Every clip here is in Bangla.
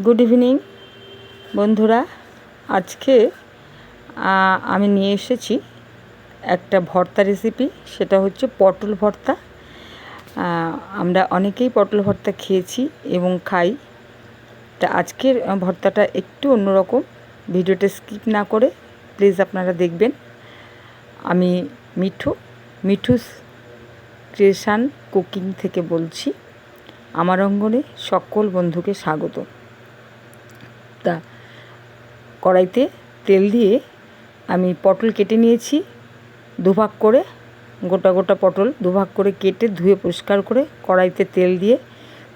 গুড ইভিনিং বন্ধুরা। আজকে আমি নিয়ে এসেছি একটা ভর্তা রেসিপি সেটা হচ্ছে পটল ভর্তা। আমরা অনেকেই পটল ভর্তা খেয়েছি এবং খাই। তা আজকের ভর্তাটা একটু অন্যরকম। ভিডিওটা স্কিপ না করে প্লিজ আপনারা দেখবেন। আমি মিঠু, মিঠুস ক্রিয়েশান কুকিং থেকে বলছি। আমার অঙ্গনে সকল বন্ধুকে স্বাগত। কড়াইতে তেল দিয়ে আমি পটল কেটে নিয়েছি, দুভাগ করে, গোটা গোটা পটল দুভাগ করে কেটে ধুয়ে পরিষ্কার করে কড়াইতে তেল দিয়ে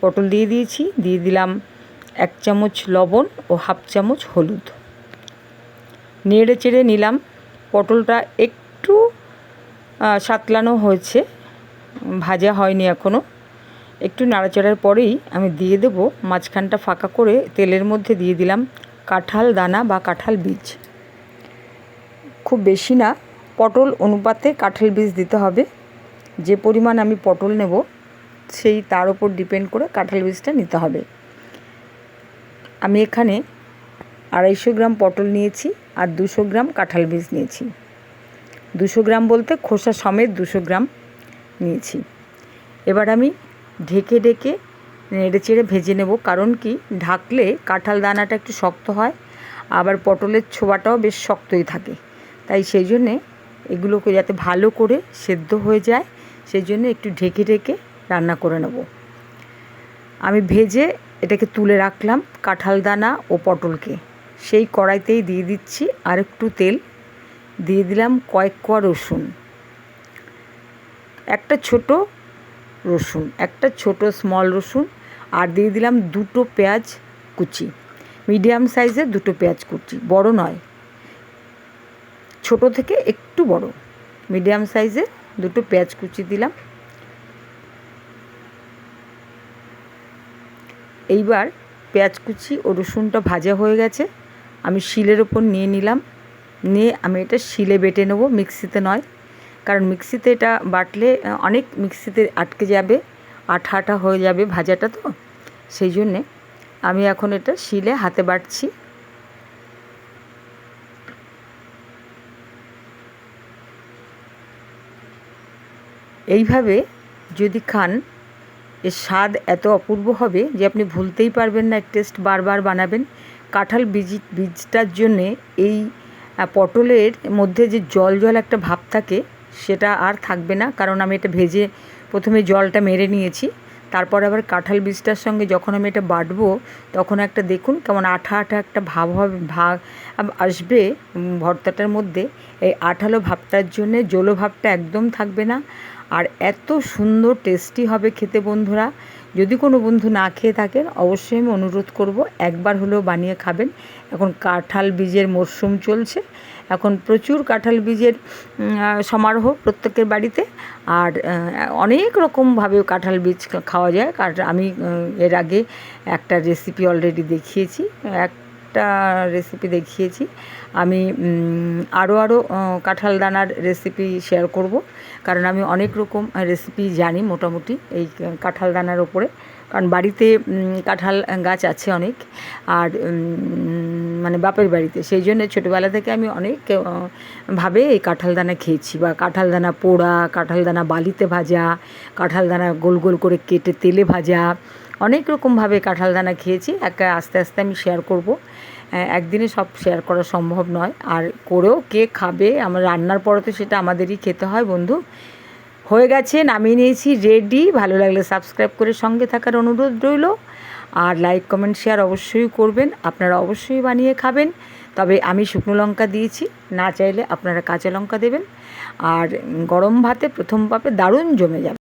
পটল দিয়ে দিয়েছি। দিয়ে দিলাম এক চামচ লবণ ও হাফ চামচ হলুদ। নেড়ে চেড়ে নিলাম, পটলটা একটু সাতলানো হয়েছে, ভাজা হয়নি এখনও একটু নাড়াচাড়ার পরেই আমি দিয়ে দেবো, মাঝখানটা ফাঁকা করে তেলের মধ্যে দিয়ে দিলাম কাঁঠাল দানা বা কাঁঠাল বীজ। খুব বেশি না, পটল অনুপাতে কাঁঠাল বীজ দিতে হবে। যে পরিমাণ আমি পটল নেব, সেই তার উপর ডিপেন্ড করে কাঁঠাল বীজটা নিতে হবে। আমি এখানে আড়াইশো গ্রাম পটল নিয়েছি আর দুশো গ্রাম কাঁঠাল বীজ নিয়েছি। দুশো গ্রাম বলতে খোসা সমেত দুশো গ্রাম নিয়েছি। এবার আমি ঢেকে ঢেকে নেড়ে চেড়ে ভেজে নেব। কারণ কি? ঢাকলে কাঁঠাল দানাটা একটু শক্ত হয়, আবার পটলের ছোবাটাও বেশ শক্তই থাকে। তাই সেই জন্যে এগুলোকে যাতে ভালো করে সেদ্ধ হয়ে যায়, সেই জন্য একটু ঢেকে ঢেকে রান্না করে নেব। আমি ভেজে এটাকে তুলে রাখলাম কাঁঠাল দানা ও পটলকে। সেই কড়াইতেই দিয়ে দিচ্ছি আর একটু তেল। দিয়ে দিলাম কয়েক কোয়া রসুন। একটা ছোট রসুন, একটা ছোট স্মল রসুন আর দিয়ে দিলাম দুটো পেঁয়াজ কুচি। মিডিয়াম সাইজের দুটো পেঁয়াজ কুচি, বড় নয়। ছোট থেকে একটু বড়। মিডিয়াম সাইজের দুটো পেঁয়াজ কুচি দিলাম। এইবার পেঁয়াজ কুচি ও রসুনটা ভাজা হয়ে গেছে। আমি শিলের ওপর নিয়ে নিলাম। নিয়ে আমি এটা শিলে বেটে নেব, মিক্সিতে নয়। কারণ মিক্সিতে এটা বাটলে, অনেক মিক্সিতে আটকে যাবে। আঠা আঠা হয়ে যাবে ভাজাটা তো। সেই জন্যে আমি এখন এটা শিলে হাতে বাটছি। এইভাবে যদি খান, এর স্বাদ এত অপূর্ব হবে যে আপনি ভুলতেই পারবেন না টেস্ট বারবার বানাবেন। কাঁঠাল বীজ, বীজটার জন্যে এই পটলের মধ্যে যে জল জল একটা ভাব থাকে, সেটা আর থাকবে না। কারণ আমি এটা ভেজে প্রথমে জলটা মেরে নিয়েছি, তারপর আবার কাঁঠাল বীজটার সঙ্গে যখন আমি এটা বাটবো, তখন একটা দেখুন কেমন আঠা আঠা একটা ভাব হবে ভাগ আসবে ভর্তাটার মধ্যে। এই আঠালো ভাবটার জন্যে জলো ভাবটা একদম থাকবে না। আর এত সুন্দর টেস্টি হবে খেতে বন্ধুরা। যদি কোনো বন্ধু না খেয়ে থাকেন, অবশ্যই আমি অনুরোধ করব, একবার হলেও বানিয়ে খাবেন। এখন কাঁঠাল বীজের মরশুম চলছে। এখন প্রচুর কাঁঠাল বীজের সমারোহ প্রত্যেকের বাড়িতে। আর অনেক রকমভাবে কাঁঠাল বীজ খাওয়া যায়। কারণ আমি এর আগে একটা রেসিপি অলরেডি দেখিয়েছি। একটা রেসিপি দেখিয়েছি। আমি আরও আরও কাঁঠাল দানার রেসিপি শেয়ার করব। কারণ আমি অনেক রকম রেসিপি জানি মোটামুটি এই কাঁঠাল দানার ওপরে। কারণ বাড়িতে কাঁঠাল গাছ আছে অনেক। আর মানে বাপের বাড়িতে। সেই জন্য ছোটোবেলা থেকে আমি অনেক ভাবে এই কাঁঠাল দানা খেয়েছি। বা কাঁঠাল দানা পোড়া, কাঁঠাল দানা বালিতে ভাজা, কাঁঠাল দানা গোল গোল করে কেটে তেলে ভাজা অনেক রকমভাবে কাঁঠাল দানা খেয়েছি একটা আস্তে আস্তে আমি শেয়ার করব। একদিনে সব শেয়ার করা সম্ভব নয়। আর করেও কে খাবে, আমার রান্নার পরে তো সেটা আমাদেরই খেতে হয় বন্ধু। হয়ে গেছে, নামিয়ে নিয়েছি রেডি ভালো লাগলে সাবস্ক্রাইব করে সঙ্গে থাকার অনুরোধ রইল। আর লাইক কমেন্ট শেয়ার অবশ্যই করবেন। আপনারা অবশ্যই বানিয়ে খাবেন। তবে আমি শুকনো লঙ্কা দিয়েছি, না চাইলে আপনারা কাঁচা লঙ্কা দেবেন। আর গরম ভাতে প্রথম পাপে দারুণ জমে যাবে।